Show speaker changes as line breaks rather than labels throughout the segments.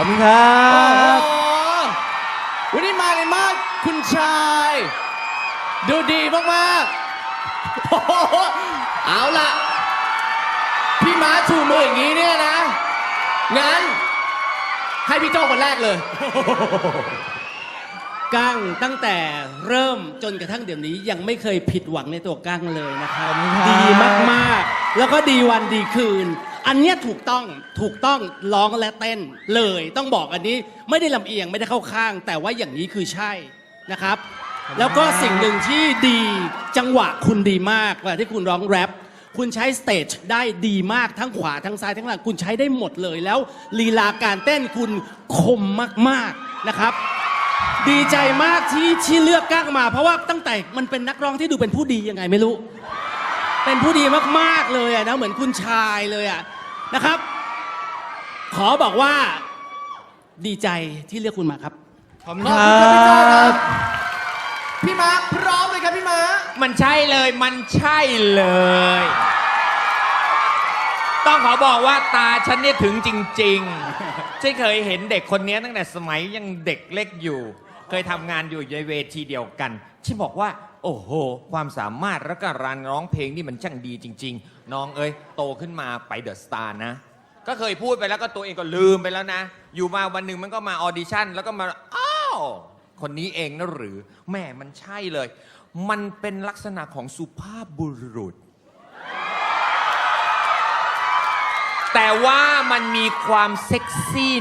ขอบคุณครับ
โอ้โหวันนี้มาในมากคุณชาย ดูดีมากๆโอ้โหเอาล่ะพี่ม้าชูมืออย่างนี้เนี่ยนะ งั้น ให้พี่โจ้คนแรกเลย
กั้งตั้งแต่เริ่มจนกระทั่งเดี๋ยวนี้ยังไม่เคยผิดหวังในตัวกั้งเลยนะครับ
ขอบคุณครับ
ดีมากๆ แล้วก็ดีวันดีคืน อันเนี้ยถูกต้องถูกต้องร้องและเต้นเลยต้องบอกอันนี้ไม่ได้ลำเอียงไม่ได้เข้าข้าง แต่ว่าอย่างนี้คือใช่นะครับ แล้วก็สิ่งหนึ่งที่ดีจังหวะคุณดีมากเวลาที่คุณร้องแรปคุณใช้สเตจได้ดีมากทั้งขวาทั้งซ้ายทั้งหลังคุณใช้ได้หมดเลยแล้วลีลาการเต้นคุณคมมากๆนะครับ ดีใจมากที่ที่เลือกก้างมา เพราะว่าตั้งแต่มันเป็นนักร้องที่ดูเป็นผู้ดียังไงไม่รู้ เป็นผู้ดีมากๆเลยอะนะเหมือนคุณชายเลยอะ นะครับ ขอบอกว่าดีใจที่เลือกคุณมาครับ
ขอบคุณ
ขอบ
ค
คุณ
รั
ครับพี่โจ้ครับ
บ
พี่ม้าพร้อมเลยครับพี่ม้า
มันใช่เลยมันใช่เลย ต้องขอบอกว่าตาฉันเนี่ยถึงจริงๆฉันเคยเห็นเด็กคนนี้ตั้งแต่สมัยยังเด็กเล็กอยู่ เคยทำงานอยู่ในเวทีเดียวกันฉันบอกว่า โอ้โห ความสามารถแล้วก็การร้องเพลงนี่มันช่างดีจริง ๆ น้องเอ้ยโตขึ้นมาไปเดอะสตาร์นะ ก็เคยพูดไปแล้วก็ตัวเองก็ลืมไปแล้วนะ อยู่มาวันหนึ่งมันก็มาออดิชั่น แล้วก็มาอ้าวคนนี้เองนะหรือแม่มันใช่เลย มันเป็นลักษณะของสุภาพบุรุษ แต่ว่ามันมีความเซ็กซี่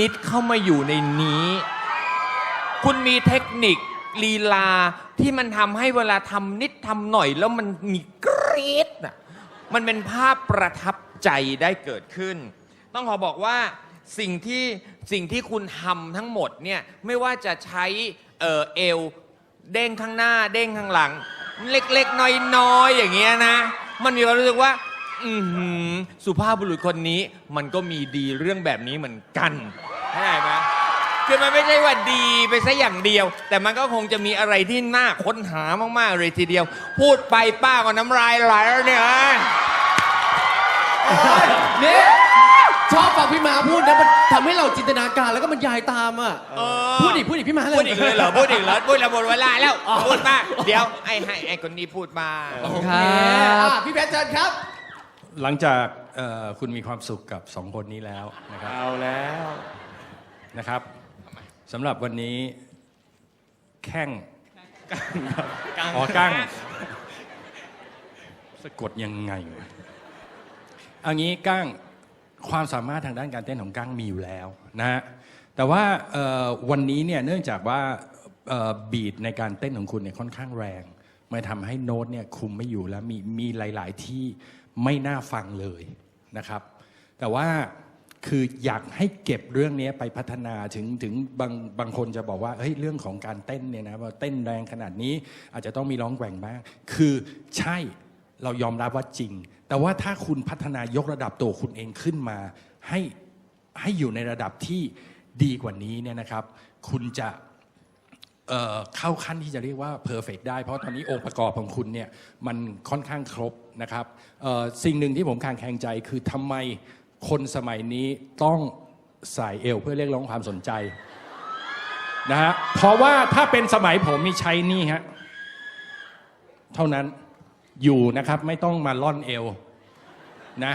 นิด ๆ เข้ามาอยู่ในนี้ คุณมีเทคนิค ลีลาที่มันทำให้เวลาทำนิดทำหน่อยแล้วมันมีกรี๊ดน่ะมันเป็นภาพประทับใจได้เกิดขึ้น ต้องขอบอกว่าสิ่งที่สิ่งที่คุณทำทั้งหมดเนี่ยไม่ว่าจะใช้เออเอวเด้งข้างหน้าเด้งข้างหลัง เล็กๆ น้อยๆ อย่างเงี้ยนะ มันมีความรู้สึกว่า อือหือสุภาพบุรุษคนนี้มันก็มีดีเรื่องแบบนี้เหมือนกันเข้าใจไคือมันไม่ใช่ว่าดีไปซะอย่างเดียว แต่มันก็คงจะมีอะไรที่น่าค้นหามากๆเลยทีเดียว พูดไปป้าก็น้ำลายไหลแล้วเนี่ย
นี่ชอบฟังพี่ม้าพูดนะมันทำให้เราจินตนาการแล้วก็มันยายตามอะ
เออ
พูดอีกพูดอีกพี่ม้าเลย
พูดอีกเลยเหรอพูดอีกเหรอพูดแล้วหมดเวลาแล้วพูดมาเดี๋ยวไอ้ให้ไอ้คนนี้พูดมา
โอเค
ครับ
อะพี่เพชรเชิญครับ
หลังจากเอ่อคุณมีความสุขกับสองคนนี้แล้วนะครับ
เอาแล้ว
นะครับ สำหรับวันนี้แข้งอ๋อกั้ง สะกดยังไงวะเอางี้กั้งความสามารถทางด้านการเต้นของกั้งมีอยู่แล้วนะฮะแต่ว่าเอ่อวันนี้เนี่ยเนื่องจากว่าบีดในการเต้นของคุณเนี่ยค่อนข้างแรงมันทำให้โน้ตเนี่ยคุมไม่อยู่แล้วมีมีหลาย ๆ ที่ไม่น่าฟังเลยนะครับ แต่ว่า คืออยากให้เก็บเรื่องนี้ไปพัฒนาถึงถึงบางบางคนจะบอกว่าเฮ้ยเรื่องของการเต้นเนี่ยนะว่าเต้นแรงขนาดนี้ อาจจะต้องมีร้องแกว่งบ้างคือใช่เรายอมรับว่าจริง แต่ว่าถ้าคุณพัฒนายกระดับตัวคุณเองขึ้นมา ให้ให้อยู่ในระดับที่ดีกว่านี้เนี่ยนะครับ คุณจะเเข้าขั้นที่จะเรียกว่าเพอร์เฟกได้ เพราะตอนนี้องค์ประกอบของคุณเนี่ยมันค่อนข้างครบนะครับสิ่งหนึ่งที่ผมคางแคลงใจคือทำไม คนสมัยนี้ต้องใส่เอวเพื่อเรียกร้องความสนใจนะฮะเพราะว่าถ้าเป็นสมัยผมมีใช้นี่ฮะเท่านั้นอยู่นะครับไม่ต้องมาล่อนเอวนะ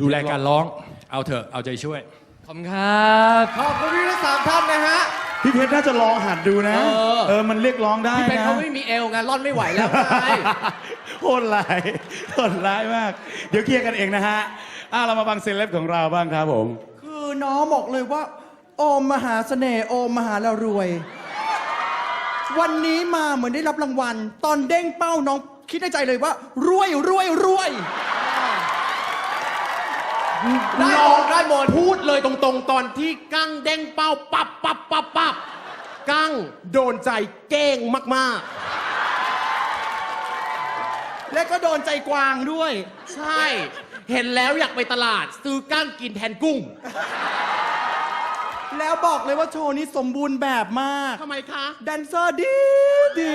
ดูแลการร้องเอาเถอะเอาใจช่วย
ขอบคุณครับ
ขอบคุณพี่ทั้งสามท่านนะฮะ
พี่เพชรน่าจะลองหัดดูนะ
เออ
เออ มันเรียกร้องได้
พี่เพชร
นะ
เขาไม่มีเอวไงร่อนไม่ไหวแล้วไง
โหดร้ายโหดร้ายมาก เดี๋ยวเคลียร์กันเองนะฮะ อะเรามาฟังเซเลบของเราบ้างครับผม
คือน้องบอกเลยว่า โอมมหาเสน่ห์โอมมหาละรวย วันนี้มาเหมือนได้รับรางวัล ตอนเด้งเป้าน้องคิดในใจเลยว่า รวยรวยรวย
ได้หมดได้หมดพูดเลยตรงๆ ตอนที่กั้งเด้งเป้าปับปับปับปับกั้งโดนใจเก้งมาก
และก็โดนใจกวางด้วย
ๆ ใช่ เห็นแล้วอยากไปตลาด ซื้อกั้งกินแทนกุ้ง
แล้วบอกเลยว่าโชว์นี้สมบูรณ์แบบมาก
ทำไมคะ
แดนเซอร์ดีดี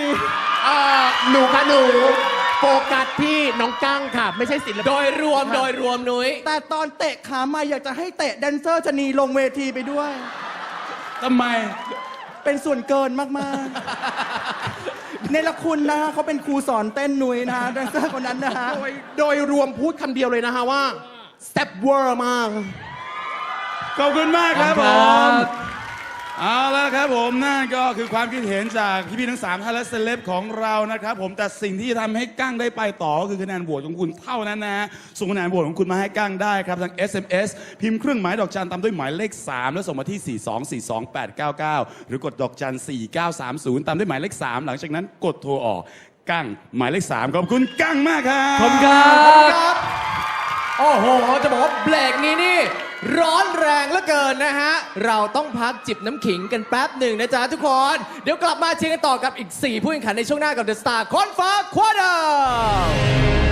เอ่อหนูคะหนูโฟกัสที่น้องกั้งค่ะ ไม่ใช่ศิลปะโดยรวมโดยรวมนุ้ย
แต่ตอนเตะขามาอยากจะให้เตะแดนเซอร์ชะนีลงเวทีไปด้วย
ทำไม
เป็นส่วนเกินมากๆ ในละคุณนะฮะเขาเป็นครูสอนเต้นนุ้ยนะฮะแดนเซอร์คนนั้นนะฮะ
โดยโดยรวมพูดคำเดียวเลยนะฮะว่าแซ่บเวอร์มาก
ขอบคุณมากครับ
ข
ผ
อบคุณครับ
ม เอาละครับผมนั่นก็คือความคิดเห็นจากพี่ๆทั้งสามท่านและเซเลบของเรานะครับผมแต่สิ่งที่ทำให้กั้งได้ไปต่อก็คือคะแนนโหวตของคุณเท่านั้นนะฮะส่งคะแนนโหวตของคุณมาให้กั้งได้ครับทาง SMS พิมพ์เครื่องหมายดอกจันตามด้วยหมายเลข 3 แล้วส่งมาที่ 4242899 หรือกดดอกจัน 4930 ตามด้วยหมายเลข 3 หลังจากนั้นกดโทรออกกั้งหมายเลข 3 ขอบคุณกั้งมากครับ
ขอบคุณครับ โอ้โห จะบอกว่าเบรกนี้นี่ ร้อนแรงเหลือเกินนะฮะ เราต้องพักจิบน้ำขิงกันแป๊บหนึ่งนะจ๊ะทุกคน เดี๋ยวกลับมาเชียร์กันต่อกับอีก 4 ผู้แข่งขันในช่วงหน้ากับ The Star คอนฟ้าควอเดอร์